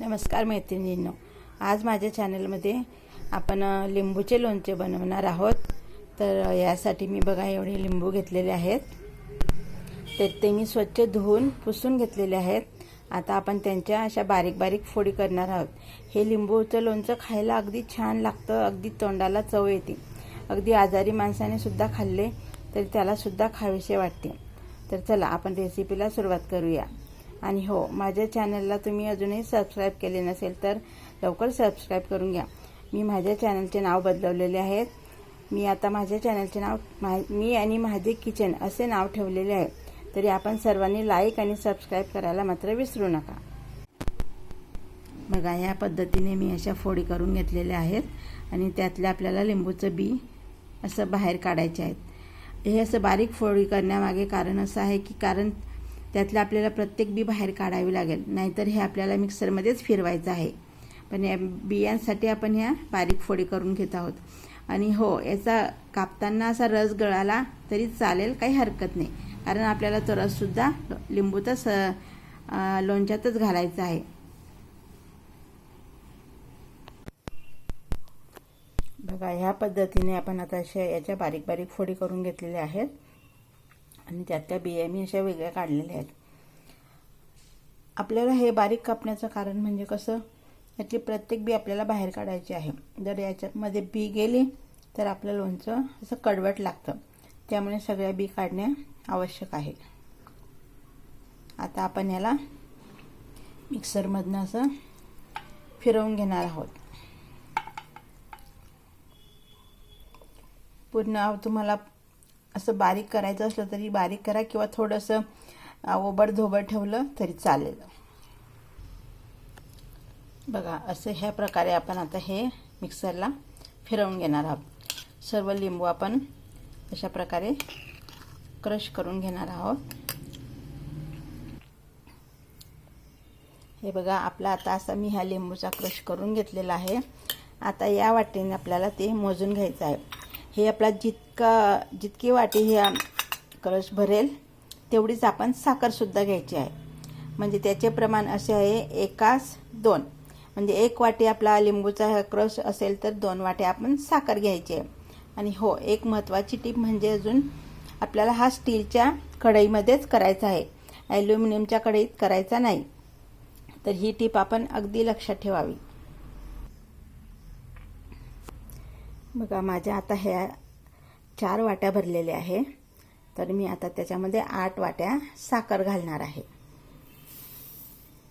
नमस्कार मैत्रिणींनो. आज माझ्या चॅनलमध्ये आपण लिंबूचे लोणचे बनवणार आहोत. तर यासाठी मी बघा एवढे लिंबू घेतलेले आहेत. ते ते मी स्वच्छ धुवून पुसून घेतलेले आहेत. आता आपण त्यांच्या अशा बारीक बारीक फोडी करणार आहोत. हे लिंबूचं लोणचं खायला अगदी छान लागतं अगदी तोंडाला चव येते. अगदी आजारी माणसाने सुद्धा खाल्ले तरी त्यालासुद्धा खावेसे वाटते. तर चला आपण रेसिपीला सुरुवात करूया. आणि हो माझ्या चॅनलला तुम्ही अजूनही सबस्क्राईब केले नसेल तर लवकर सबस्क्राईब करून घ्या. मी माझ्या चॅनलचे नाव बदलवलेले आहेत. मी आता माझ्या चॅनलचे नाव मा मी आणि माझे किचन असे नाव ठेवलेले आहे. तरी आपण सर्वांनी लाईक आणि सबस्क्राईब करायला मात्र विसरू नका. बघा या पद्धतीने मी अशा फोडी करून घेतलेल्या आहेत आणि त्यातल्या आपल्याला लिंबूचं बी असं बाहेर काढायचे आहेत. हे असं बारीक फोडी करण्यामागे कारण असं आहे की कारण त्यातलं आपल्याला प्रत्येक बी बाहेर काढावी लागेल. नाहीतर हे आपल्याला मिक्सरमध्येच फिरवायचं आहे. पण या बियांसाठी आपण ह्या बारीक फोडी करून घेत आहोत. आणि हो याचा कापताना असा रस गळाला तरी चालेल काही हरकत नाही. कारण आपल्याला तो रससुद्धा लिंबूतच लोणच्यातच घालायचा आहे. बघा ह्या पद्धतीने आपण आता अशा याच्या बारीक बारीक फोडी करून घेतलेल्या आहेत. आणि त्यातल्या बिया मी अशा वेगळ्या काढलेल्या आहेत. आपल्याला हे बारीक कापण्याचं कारण म्हणजे कसं? यातली प्रत्येक बी आपल्याला बाहेर काढायची आहे. जर याच्यामध्ये बी गेली तर आपलं लोणचं असं कडवट लागतं. त्यामुळे सगळ्या बी काढणे आवश्यक आहे. आता आपण याला मिक्सरमधनं असं फिरवून घेणार आहोत. पूर्ण तुम्हाला असं बारीक करायचं असलं तरी बारीक करा किंवा थोडंसं ओबडधोबड ठेवलं तरी चालेल. बघा असं ह्या प्रकारे आपण आता हे मिक्सरला फिरवून घेणार आहोत. सर्व लिंबू आपण अशा प्रकारे क्रश करून घेणार आहोत. हे बघा आपला आता असा मी ह्या लिंबूचा क्रश करून घेतलेला आहे. आता या वाटेने आपल्याला ते मोजून घ्यायचं आहे. हे आपला जितका जितकी वाटी ह्या क्रश भरेल तेवढीच आपण साखरसुद्धा घ्यायची आहे. म्हणजे त्याचे प्रमाण असे आहे एकास दोन. म्हणजे एक वाटी आपला लिंबूचा क्रश असेल तर दोन वाटे आपण साखर घ्यायची आहे. आणि हो एक महत्त्वाची टीप म्हणजे अजून आपल्याला हा स्टीलच्या कढईमध्येच करायचा आहे. ॲल्युमिनियमच्या कढईत करायचा नाही. तर ही टीप आपण अगदी लक्षात ठेवावी. बघा माझ्या आता ह्या चार वाट्या भरलेल्या आहे. तर मी आता त्याच्यामध्ये आठ वाट्या साखर घालणार आहे.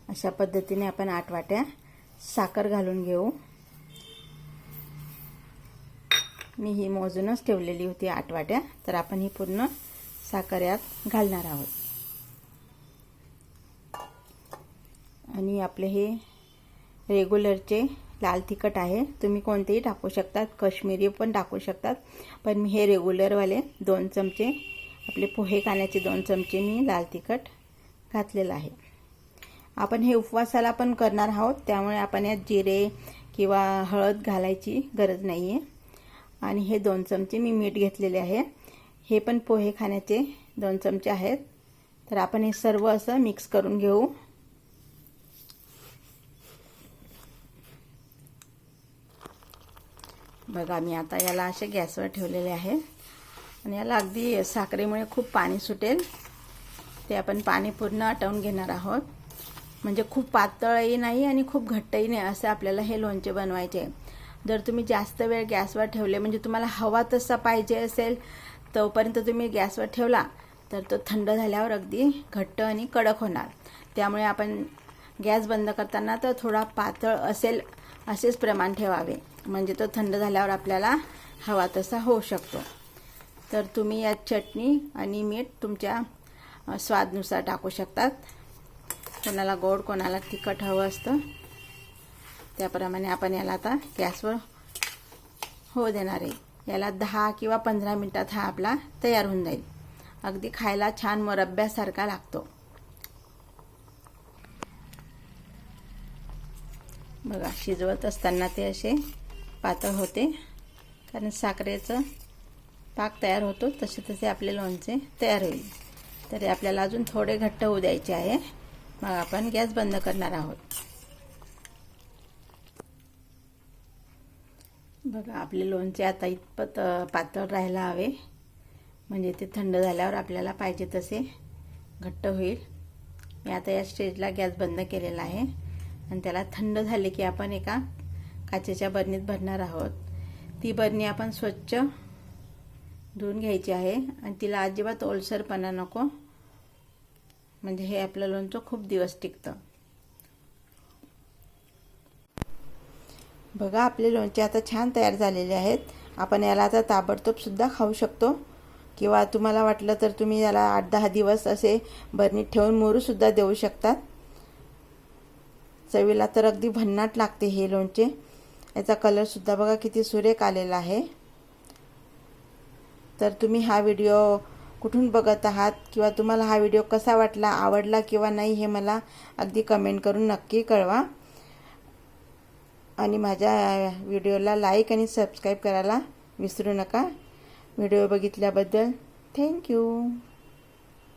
अशा पद्धतीने आपण आठ वाट्या साखर घालून घेऊ. मी ही मोजूनच ठेवलेली होती आठ वाट्या. तर आपण ही पूर्ण साखर यात घालणार आहोत. आणि आपले हे रेग्युलरचे लाल तिखट आहे. तुम्ही कोणतेही टाकू शकतात. कश्मीरी पण टाकू शकतात. पण मी हे रेग्युलरवाले दोन चमचे आपले पोहे खाण्याचे दोन चमचे मी लाल तिखट घातलेलं आहे. आपण हे उपवासाला पण करणार आहोत. त्यामुळे आपण यात जिरे किंवा हळद घालायची गरज नाही आहे आणि हे दोन चमचे मी मीठ घेतलेले आहे. हे पण पोहे खाण्याचे दोन चमचे आहेत. तर आपण हे सर्व असं मिक्स करून घेऊ. बघा मी आता याला असे गॅसवर ठेवलेले आहे. आणि याला अगदी साखरेमुळे खूप पाणी सुटेल. ते आपण पाणी पूर्ण आटवून घेणार आहोत. म्हणजे खूप पातळही नाही आणि खूप घट्टही नाही असं आपल्याला हे लोणचे बनवायचे. जर तुम्ही जास्त वेळ गॅसवर ठेवले म्हणजे तुम्हाला हवा तसा पाहिजे असेल तोपर्यंत तुम्ही गॅसवर ठेवला तर तो थंड झाल्यावर अगदी घट्ट आणि कडक होणार. त्यामुळे आपण गॅस बंद करताना तर थोडा पातळ असेल असेच प्रमाण ठेवावे. म्हणजे तो थंड झाल्यावर आपल्याला हवा तसा होऊ शकतो. तर तुम्ही यात चटणी आणि मीठ तुमच्या स्वादनुसार टाकू शकतात. कोणाला गोड कोणाला तिखट हवं असतं. त्याप्रमाणे आपण याला आता गॅसवर हो देणार आहे. याला दहा किंवा पंधरा मिनटात हा आपला तयार होऊन जाईल. अगदी खायला छान मरब्यासारखा लागतो. बघा शिजवत असताना ते असे पातळ होते. कारण साखरेचं पाक तयार होतो. तसे तसे आपले लोणचे तयार होईल. तरी आपल्याला अजून थोडे घट्ट होऊ द्यायचे आहे. मग आपण गॅस बंद करणार आहोत. बघा आपले लोणचे आता इतपत पातळ राहायला हवे. म्हणजे ते थंड झाल्यावर आपल्याला पाहिजे तसे घट्ट होईल. मी आता या स्टेजला गॅस बंद केलेला आहे. आणि त्याला थंड झाले की आपण एका काचेच्या बरणीत भरणार आहोत. ती बरणी आपण स्वच्छ धुवून घ्यायची आहे आणि तिला अजिबात ओलसरपणा नको. म्हणजे हे आपलं लोणचं खूप दिवस टिकतं. बघा आपले लोणचे आता छान तयार झालेले आहेत. आपण याला आता ताबडतोब सुद्धा खाऊ शकतो. किंवा तुम्हाला वाटलं तर तुम्ही याला आठ दहा दिवस असे बरणीत ठेवून मोरू सुद्धा देऊ शकतात. चवीला तर अगदी भन्नाट लागते हे लोणचे. याचा कलरसुद्धा बघा किती सुरेख आलेला आहे. तर तुम्ही हा व्हिडिओ कुठून बघत आहात किंवा तुम्हाला हा व्हिडिओ कसा वाटला आवडला किंवा नाही हे मला अगदी कमेंट करून नक्की कळवा. आणि माझ्या व्हिडिओला लाईक आणि सबस्क्राईब करायला विसरू नका. Video बघितल्याबद्दल thank you